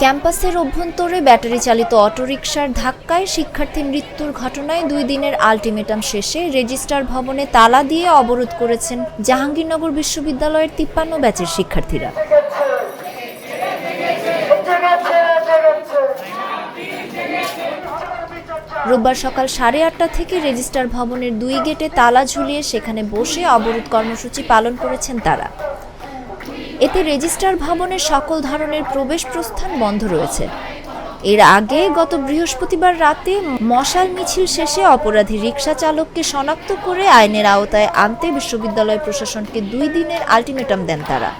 ক্যাম্পাসের অভ্যন্তরে ব্যাটারি চালিত অটোরিকশার ধাক্কায় শিক্ষার্থী মৃত্যুর ঘটনায় দুই দিনের আলটিমেটাম শেষে রেজিস্ট্রার ভবনে তালা দিয়ে অবরোধ করেছেন জাহাঙ্গীরনগর বিশ্ববিদ্যালয়ের তিপ্পান্ন ব্যাচের শিক্ষার্থীরা। রোববার সকাল সাড়ে আটটা থেকে রেজিস্ট্রার ভবনের দুই গেটে তালা ঝুলিয়ে সেখানে বসে অবরোধ কর্মসূচি পালন করেছেন তারা। এতে রেজিস্ট্রার ভবনের সকল ধরনের প্রবেশ প্রস্থান বন্ধ রয়েছে। এর আগে গত বৃহস্পতিবার রাতে মশাল মিছিল শেষে অপরাধী রিকশা চালককে শনাক্ত করে আইনের আওতায় আনতে বিশ্ববিদ্যালয় প্রশাসনকে দুই দিনের আলটিমেটাম দেন তারা।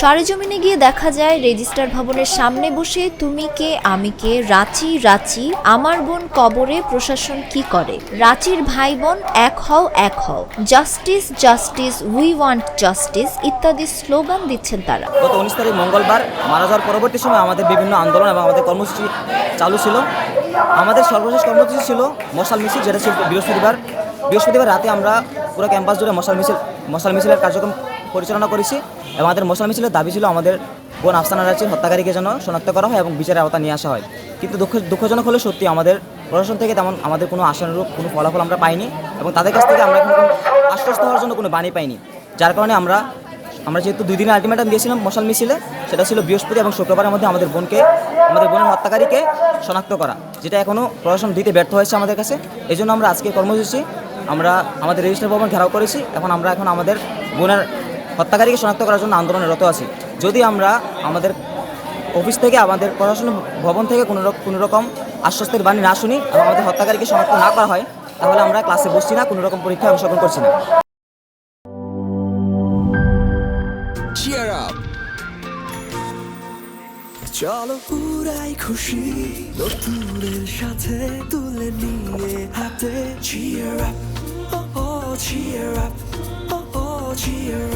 সরেজমিনে গিয়ে দেখা যায় রেজিস্ট্রার ভবনের সামনে বসে তুমি কে, আমি কে, রাঁচি রাঁচি, আমার বোন কবরে প্রশাসন কি করে? রাঁচির ভাই বোন এক হও এক হও। Justice justice, we want justice ইত্যাদি স্লোগান দিচ্ছেন তারা। গত উনিশ তারিখ মঙ্গলবার মারা যাওয়ার পরবর্তী সময় আমাদের বিভিন্ন আন্দোলন এবং আমাদের কর্মসূচি চালু ছিল। আমাদের সর্বশেষ কর্মসূচি ছিল মশাল মিছিল, যেটা ছিল বৃহস্পতিবার। বৃহস্পতিবার রাতে আমরা পুরো ক্যাম্পাস জুড়ে মশাল মিছিল, মশাল মিছিলের কার্যক্রম পরিচালনা করেছি এবং আমাদের মশাল মিছিলের দাবি ছিল আমাদের বোন আফসানা রাজ্যের হত্যাকারীকে যেন শনাক্ত করা হয় এবং বিচারের আওতা নিয়ে আসা হয়। কিন্তু দুঃখ, দুঃখজনক হলে সত্যি আমাদের প্রশাসন থেকে তেমন আমাদের কোনো আশানুরূপ, কোনো ফলাফল আমরা পাইনি এবং তাদের কাছ থেকে আমরা এখন কোনো আশ্বস্ত হওয়ার জন্য কোনো বাণী পাইনি। যার কারণে আমরা আমরা যেহেতু দুই দিনের আলটিমেটাম দিয়েছিলাম মশাল মিছিলে, সেটা ছিল বৃহস্পতি এবং শুক্রবারের মধ্যে আমাদের বোনকে, আমাদের বোনের হত্যাকারীকে শনাক্ত করা, যেটা এখনও প্রশাসন দিতে ব্যর্থ হয়েছে আমাদের কাছে। এই জন্য আমরা আজকে কর্মসূচি, আমরা আমাদের রেজিস্টার ভবন ঘেরাও করেছি, এখন আমরা, এখন আমাদের বোনের হত্যাকারীকে শনাক্ত করার জন্য আন্দোলনে রত আছি। যদি আমরা আমাদের অফিস থেকে, আমাদের প্রশাসন ভবন থেকে কোনো কোনো রকম আশ্বস্তের বাণী না শুনি এবং আমাদের হত্যাকারীকে শনাক্ত না করা হয়, তাহলে আমরা ক্লাসে বসছি না, কোনো রকম পরীক্ষায় অংশগ্রহণ করছি না। চলো পুরাই খুশি, নতুনের সাথে তুলে নিয়ে হাতে। Cheer up! Oh oh cheer up! Oh